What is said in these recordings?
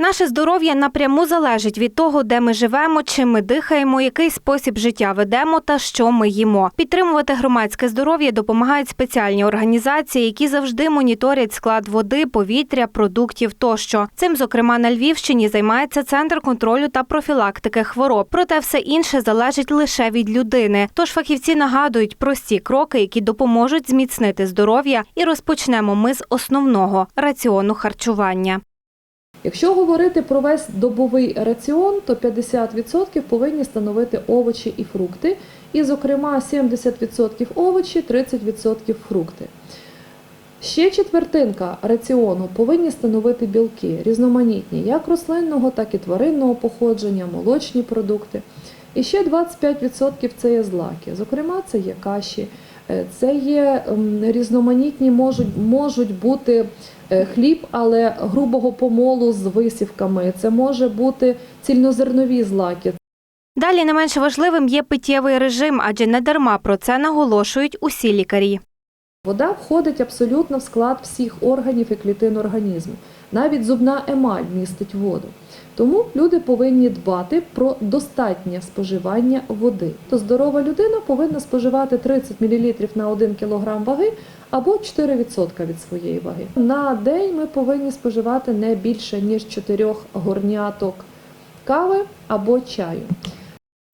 Наше здоров'я напряму залежить від того, де ми живемо, чим ми дихаємо, який спосіб життя ведемо та що ми їмо. Підтримувати громадське здоров'я допомагають спеціальні організації, які завжди моніторять склад води, повітря, продуктів тощо. Цим, зокрема, на Львівщині займається центр контролю та профілактики хвороб. Проте все інше залежить лише від людини. Тож фахівці нагадують прості кроки, які допоможуть зміцнити здоров'я, і розпочнемо ми з основного раціону харчування. Якщо говорити про весь добовий раціон, то 50% повинні становити овочі і фрукти, і, зокрема, 70% овочі, 30% фрукти. Ще четвертинка раціону повинні становити білки, різноманітні, як рослинного, так і тваринного походження, молочні продукти. І ще 25% це є злаки. Зокрема, це є каші, це є ем, різноманітні, можуть, можуть бути е, хліб, але грубого помолу з висівками. Це може бути цільнозернові злаки, Далі не менш важливим є питєвий режим, адже не дарма про це наголошують усі лікарі. Вода входить абсолютно в склад всіх органів і клітин організму. Навіть зубна емаль містить воду. Тому люди повинні дбати про достатнє споживання води. То здорова людина повинна споживати 30 мл на 1 кг ваги або 4% від своєї ваги. На день ми повинні споживати не більше ніж 4 горняток кави або чаю.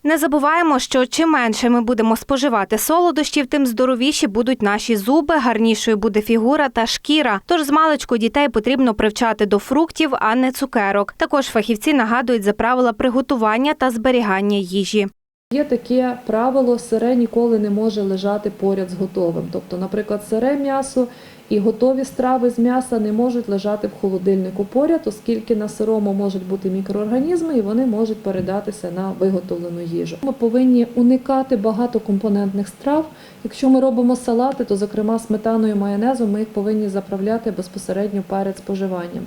Не забуваємо, що чим менше ми будемо споживати солодощів, тим здоровіші будуть наші зуби, гарнішою буде фігура та шкіра. Тож з маличку дітей потрібно привчати до фруктів, а не цукерок. Також фахівці нагадують за правила приготування та зберігання їжі. Є таке правило, сире ніколи не може лежати поряд з готовим. Тобто, наприклад, сире м'ясо і готові страви з м'яса не можуть лежати в холодильнику поряд, оскільки на сирому можуть бути мікроорганізми і вони можуть передатися на виготовлену їжу. Ми повинні уникати багатокомпонентних страв. Якщо ми робимо салати, то зокрема сметаною і майонезом ми їх повинні заправляти безпосередньо перед споживанням.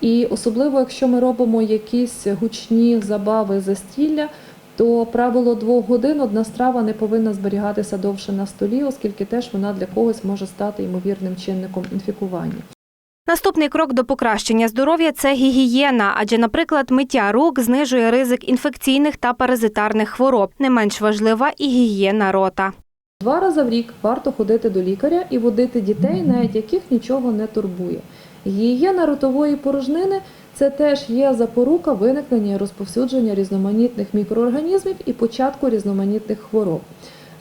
І особливо, якщо ми робимо якісь гучні забави застілля, то правило двох годин одна страва не повинна зберігатися довше на столі, оскільки теж вона для когось може стати ймовірним чинником інфікування. Наступний крок до покращення здоров'я це гігієна, адже, наприклад, миття рук знижує ризик інфекційних та паразитарних хвороб. Не менш важлива і гігієна рота. Два рази в рік варто ходити до лікаря і водити дітей, навіть яких нічого не турбує. Гігієна ротової порожнини це теж є запорука виникнення і розповсюдження різноманітних мікроорганізмів і початку різноманітних хвороб.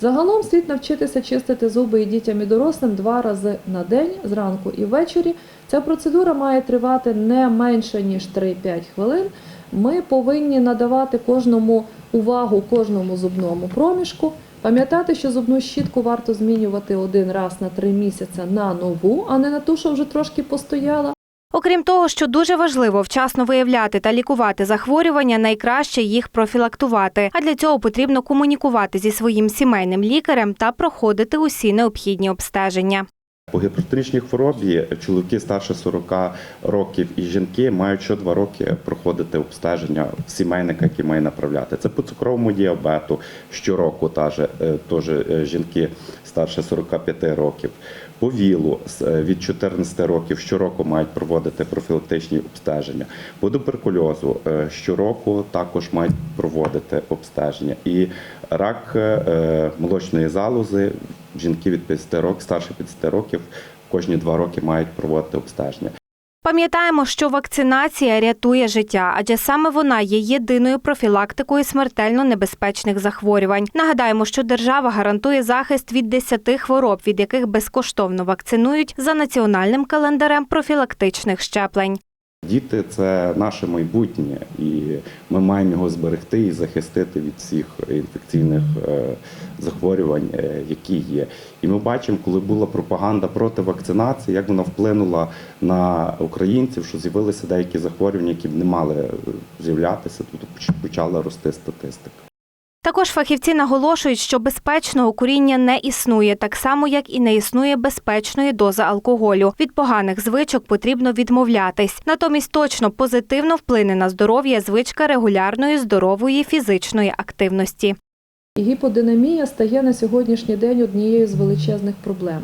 Загалом слід навчитися чистити зуби і дітям і дорослим два рази на день, зранку і ввечері. Ця процедура має тривати не менше ніж 3-5 хвилин. Ми повинні надавати кожному увагу кожному зубному проміжку. Пам'ятати, що зубну щітку варто змінювати один раз на три місяці на нову, а не на ту, що вже трошки постояла. Окрім того, що дуже важливо вчасно виявляти та лікувати захворювання, найкраще їх профілактувати. А для цього потрібно комунікувати зі своїм сімейним лікарем та проходити усі необхідні обстеження. По гіпертонічній хворобі чоловіки старше 40 років і жінки мають що два роки проходити обстеження сімейника, який має направляти. Це по цукровому діабету щороку, е, теж е, жінки старше 45 років. По ВІЛу е, від 14 років щороку мають проводити профілактичні обстеження. По туберкульозу е, щороку також мають проводити обстеження. І рак е, молочної залози жінки від 50 років, старше 50 років, кожні два роки мають проводити обстеження. Пам'ятаємо, що вакцинація рятує життя, адже саме вона є єдиною профілактикою смертельно небезпечних захворювань. Нагадаємо, що держава гарантує захист від 10 хвороб, від яких безкоштовно вакцинують за національним календарем профілактичних щеплень. Діти це наше майбутнє, і ми маємо його зберегти і захистити від всіх інфекційних е, захворювань, е, які є. І ми бачимо, коли була пропаганда проти вакцинації, як вона вплинула на українців, що з'явилися деякі захворювання, які б не мали е, з'являтися, Тут почала рости статистика. Також фахівці наголошують, що безпечного куріння не існує, так само як і не існує безпечної дози алкоголю. Від поганих звичок потрібно відмовлятись. Натомість точно позитивно вплине на здоров'я звичка регулярної здорової фізичної активності. Гіподинамія стає на сьогоднішній день однією з величезних проблем.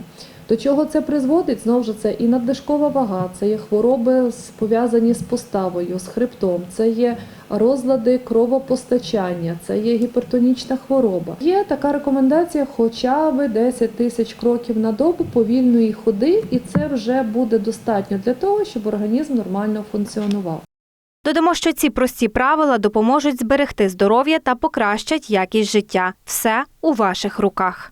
До чого це призводить? Знову ж це і надлишкова вага, це є хвороби пов'язані з поставою, з хребтом, це є розлади кровопостачання, це є гіпертонічна хвороба. Є така рекомендація хоча б 10 тисяч кроків на добу повільної ходи, і це вже буде достатньо для того, щоб організм нормально функціонував. Додамо, що ці прості правила допоможуть зберегти здоров'я та покращать якість життя. Все у ваших руках.